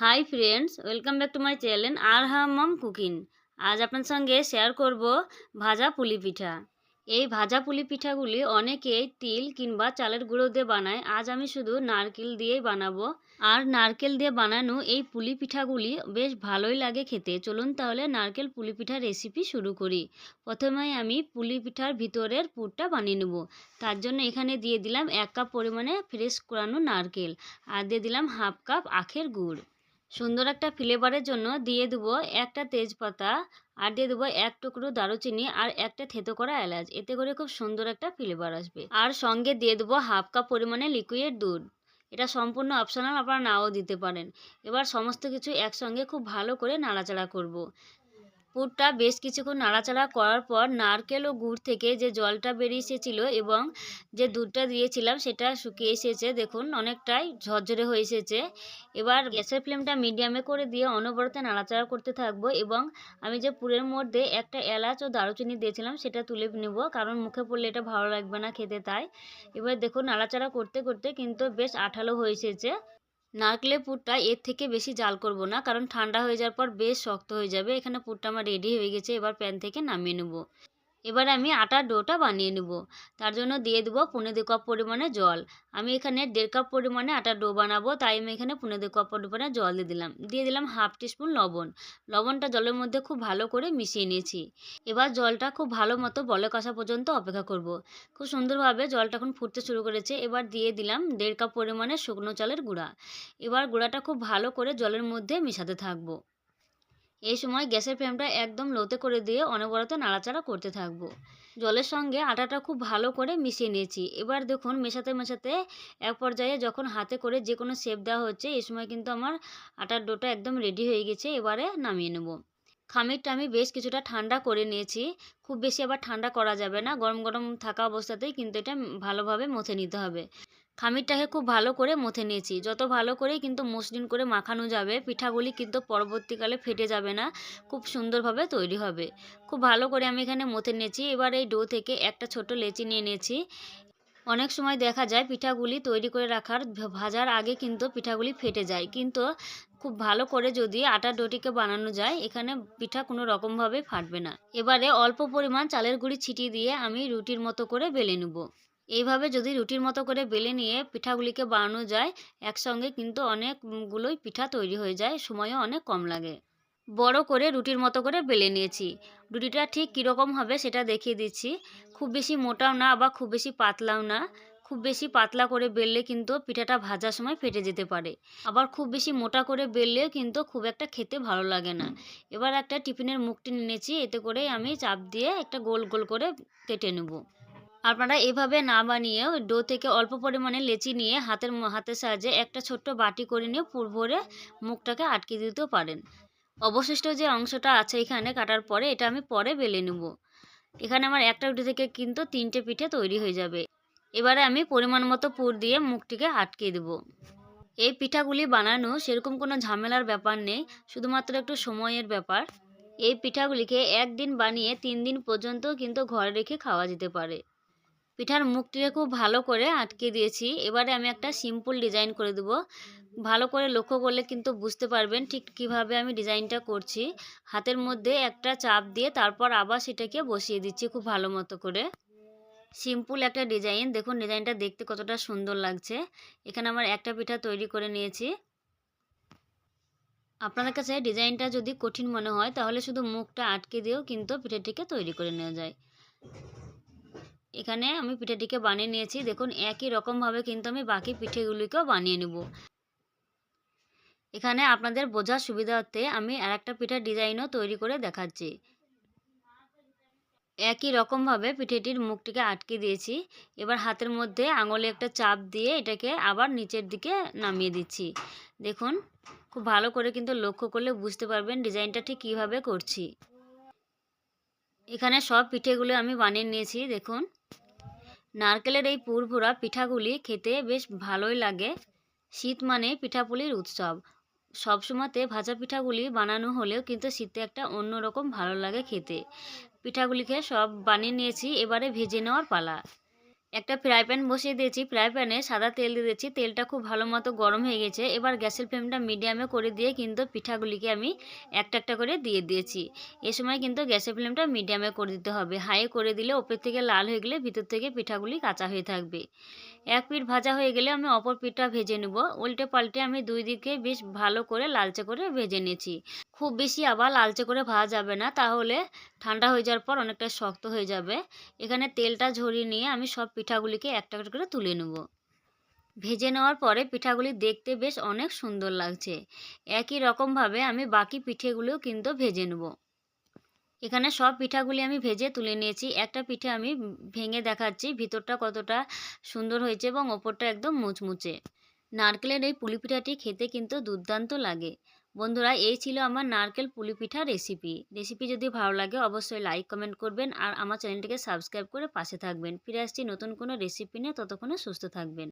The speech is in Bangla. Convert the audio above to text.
Hi friends welcome back to my channel আর হামাম কুকিং আজ আপনার সঙ্গে শেয়ার করব ভাজা পুলি পিঠা। এই ভাজা পুলি পিঠাগুলি অনেকেই তিল কিংবা চালের গুঁড়ো দিয়ে বানায়। আজ আমি শুধু নারকেল দিয়েই বানাবো। আর নারকেল দিয়ে বানানো এই পুলি পিঠাগুলি বেশ ভালোই লাগে খেতে। চলুন তাহলে নারকেল পুলি পিঠার রেসিপি শুরু করি। প্রথমে আমি পুলি পিঠার ভিতরের পুরটা বানিয়ে নেব। তার জন্য এখানে দিয়ে দিলাম এক কাপ পরিমাণে ফ্রেশ কোরানো নারকেল। আর দিয়ে দিলাম হাফ কাপ আখের গুড়। সুন্দর একটা ফ্লেভারের জন্য দিয়ে দেবো একটা তেজপাতা আর দিয়ে দেবো এক টুকরো দারুচিনি আর একটা থেতো করা এলাচ। এতে করে খুব সুন্দর একটা ফ্লেভার আসবে। আর সঙ্গে দিয়ে দেবো হাফ কাপ পরিমাণে লিকুইড দুধ। এটা সম্পূর্ণ অপশনাল, আপনারা নাও দিতে পারেন। এবার সমস্ত কিছু একসঙ্গে খুব ভালো করে নাড়াচাড়া করব। পুরটা বেশ কিছুক্ষণ নাড়াচাড়া করার পর নারকেল ও গুড় থেকে যে জলটা বেরিয়ে এসেছিল এবং যে দুধটা দিয়েছিলাম সেটা শুকিয়ে এসেছে, দেখুন অনেকটাই ঝরঝরে হয়ে এসেছে। এবার গ্যাসের ফ্লেমটা মিডিয়ামে করে দিয়ে অনবরত নাড়াচাড়া করতে থাকব এবং আমি যে পুরের মধ্যে একটা এলাচ ও দারুচিনি দিয়েছিলাম সেটা তুলে নেব, কারণ মুখে পড়লে এটা ভালো লাগবে না খেতে তাই। এবার দেখুন নাড়াচাড়া করতে করতে কিন্তু বেশ আঠালো হয়ে এসেছে। নারকেলের পুরটা এর থেকে বেশি জাল করব না, কারণ ঠান্ডা হয়ে যাওয়ার পর বেশ শক্ত হয়ে যাবে। এখানে পুরটা আমার রেডি হয়ে গেছে, এবার প্যান থেকে নামিয়ে নেব। এবার আমি আটার ডোটা বানিয়ে নেব। তার জন্য দিয়ে দেবো পনেরো দু কাপ পরিমাণে জল। আমি এখানে দেড় কাপ পরিমাণে আটার ডো বানাবো, তাই আমি এখানে পনেরো দু কাপ পরিমাণে জল দিয়ে দিলাম। দিয়ে দিলাম হাফ টিস্পুন লবণ। লবণটা জলের মধ্যে খুব ভালো করে মিশিয়ে নিয়েছি। এবার জলটা খুব ভালো মতো বলে কষা পর্যন্ত অপেক্ষা করব। খুব সুন্দরভাবে জলটা এখন ফুটতে শুরু করেছে। এবার দিয়ে দিলাম দেড় কাপ পরিমাণে শুকনো চালের গুঁড়া। এবার গুঁড়াটা খুব ভালো করে জলের মধ্যে মিশাতে থাকব। এই সময় গ্যাসের ফ্লেমটা একদম লোতে করে দিয়ে অনবরত নাড়াচাড়া করতে থাকব। জলের সঙ্গে আটাটা খুব ভালো করে মিশিয়ে নিয়েছি। এবার দেখুন মেশাতে মেশাতে এক পর্যায়ে যখন হাতে করে যে কোনো শেপ দেওয়া হচ্ছে, এই সময় কিন্তু আমার আটার ডোটা একদম রেডি হয়ে গেছে, এবারে নামিয়ে নেব। খামিরটা আমি বেশ কিছুটা ঠান্ডা করে নিয়েছি। খুব বেশি আবার ঠান্ডা করা যাবে না। গরম গরম থাকা অবস্থাতেই কিন্তু এটা ভালোভাবে মথে নিতে হবে। খামিরটাকে খুব ভালো করে মথে নিয়েছি। যত ভালো করে কিন্তু মসৃণ করে মাখানো যাবে, পিঠাগুলি কিন্তু পরবর্তীকালে ফেটে যাবে না, খুব সুন্দরভাবে তৈরি হবে। খুব ভালো করে আমি এখানে মথে নিয়েছি। এবার এই ডো থেকে একটা ছোট লেচি নিয়ে নিয়েছি। অনেক সময় দেখা যায় পিঠাগুলি তৈরি করে রাখার ভাজার আগে কিন্তু পিঠাগুলি ফেটে যায়। কিন্তু খুব ভালো করে যদি আটার ডোটিকে বানানো যায়, এখানে পিঠা কোনো রকমভাবে ফাটবে না। এবারে অল্প পরিমাণ চালের গুঁড়ি ছিটিয়ে দিয়ে আমি রুটির মতো করে বেলে নেব। এইভাবে যদি রুটির মতো করে বেলে নিয়ে পিঠাগুলিকে বানানো যায়, একসঙ্গে কিন্তু অনেকগুলোই পিঠা তৈরি হয়ে যায়, সময়ও অনেক কম লাগে। বড় করে রুটির মতো করে বেলে নিয়েছি। রুটিটা ঠিক কীরকম হবে সেটা দেখিয়ে দিচ্ছি। খুব বেশি মোটাও না আবার খুব বেশি পাতলাও না। খুব বেশি পাতলা করে বেললে কিন্তু পিঠাটা ভাজার সময় ফেটে যেতে পারে। আবার খুব বেশি মোটা করে বেললেও কিন্তু খুব একটা খেতে ভালো লাগে না। এবার একটা টিফিনের মুখটি নিয়েছি, এতে করে আমি চাপ দিয়ে একটা গোল গোল করে কেটে নেব। আপনারা এভাবে না বানিয়ে ওই ডো থেকে অল্প পরিমাণে লেচি নিয়ে হাতের হাতের সাহায্যে একটা ছোট্ট বাটি করে নিয়ে পুর ভরে মুখটাকে আটকে দিতেও পারেন। অবশিষ্ট যে অংশটা আছে এখানে কাটার পরে এটা আমি পরে বেলে নেব। এখানে আমার একটা রুটি থেকে কিন্তু তিনটে পিঠে তৈরি হয়ে যাবে। এবারে আমি পরিমাণ মতো পুর দিয়ে মুখটিকে আটকে দেব। এই পিঠাগুলি বানানো সেরকম কোনো ঝামেলার ব্যাপার নেই, শুধুমাত্র একটু সময়ের ব্যাপার। এই পিঠাগুলিকে একদিন বানিয়ে তিন দিন পর্যন্ত কিন্তু ঘরে রেখে খাওয়া যেতে পারে। পিঠার মুখটিকে খুব ভালো করে আটকে দিয়েছি। এবারে আমি একটা সিম্পল ডিজাইন করে দেবো। ভালো করে লক্ষ্য করলে কিন্তু বুঝতে পারবেন ঠিক কীভাবে আমি ডিজাইনটা করছি। হাতের মধ্যে একটা চাপ দিয়ে তারপর আবার সেটাকে বসিয়ে দিচ্ছি খুব ভালো মতো করে। সিম্পল একটা ডিজাইন দেখুন ডিজাইনটা দেখতে কতটা সুন্দর লাগছে। এখানে আমার একটা পিঠা তৈরি করে নিয়েছি। আপনাদের কাছে ডিজাইনটা যদি কঠিন মনে হয়, তাহলে শুধু মুখটা আটকে দিয়েও কিন্তু পিঠাটিকে তৈরি করে নেওয়া যায়। এখানে আমি পিঠাটিকে বানিয়ে নিয়েছি। দেখুন, একই রকমভাবে কিন্তু আমি বাকি পিঠেগুলিকেও বানিয়ে নেব। এখানে আপনাদের বোঝার সুবিধার্থে আমি আর একটা পিঠার ডিজাইনও তৈরি করে দেখাচ্ছি। একই রকমভাবে পিঠেটির মুখটিকে আটকে দিয়েছি। এবার হাতের মধ্যে আঙুলে একটা চাপ দিয়ে এটাকে আবার নিচের দিকে নামিয়ে দিচ্ছি। দেখুন, খুব ভালো করে কিন্তু লক্ষ্য করলে বুঝতে পারবেন ডিজাইনটা ঠিক কীভাবে করছি। এখানে সব পিঠেগুলো আমি বানিয়ে নিয়েছি। দেখুন নারকেলের এই পুরভুরা পিঠাগুলি খেতে বেশ ভালোই লাগে। শীত মানে পিঠাপুলির উৎসব। সবসময়তে ভাজা পিঠাগুলি বানানো হলেও কিন্তু শীতে একটা অন্যরকম ভালো লাগে খেতে। পিঠাগুলিকে সব বানিয়ে নিয়েছি, এবারে ভেজে নেওয়ার পালা। একটা ফ্রাই প্যান বসিয়ে দিয়েছি। ফ্রাই প্যানে সাদা তেল দিয়ে দিয়েছি। তেলটা খুব ভালো মতো গরম হয়ে গেছে। এবার গ্যাসের ফ্লেমটা মিডিয়ামে করে দিয়ে কিন্তু পিঠাগুলিকে আমি একটা একটা করে দিয়ে দিয়েছি। এ সময় কিন্তু গ্যাসের ফ্লেমটা মিডিয়ামে করে দিতে হবে। হাই করে দিলে ওপর থেকে লাল হয়ে গেলে ভিতর থেকে পিঠাগুলি কাঁচা হয়ে থাকবে। এক পিঠ ভাজা হয়ে গেলে আমি অপর পিঠটা ভেজে নেব। উল্টে পাল্টে আমি দুই দিকে বেশ ভালো করে লালচে করে ভেজে নিয়েছি। খুব বেশি আবার লালচে করে ভাজা যাবে না। তাহলে ঠান্ডা হয়ে যাওয়ার পর অনেকটা শক্ত হয়ে যাবে। এখানে তেলটা ঝরিয়ে নিয়ে আমি সব পিঠাগুলিকে একটা করে তুলে নেব। ভেজে নেওয়ার পরে পিঠাগুলি দেখতে বেশ অনেক সুন্দর লাগছে। একই রকমভাবে আমি বাকি পিঠেগুলিও কিন্তু ভেজে নেব। এখানে সব পিঠাগুলি আমি ভেজে তুলে নিয়েছি। একটা পিঠে আমি ভেঙে দেখাচ্ছি। ভিতরটা কতটা সুন্দর হয়েছে এবং ওপরটা একদম মুচমুচে। নারকেলের এই পুলি পিঠাটি খেতে কিন্তু দুর্দান্ত লাগে। বন্ধুরা, এই ছিল আমার নারকেল পুলি পিঠা রেসিপি রেসিপি যদি ভালো লাগে, অবশ্যই লাইক কমেন্ট করবেন আর আমার চ্যানেলটিকে সাবস্ক্রাইব করে পাশে থাকবেন। ফিরে আসছি নতুন কোনো রেসিপি নিয়ে, ততক্ষণে সুস্থ থাকবেন।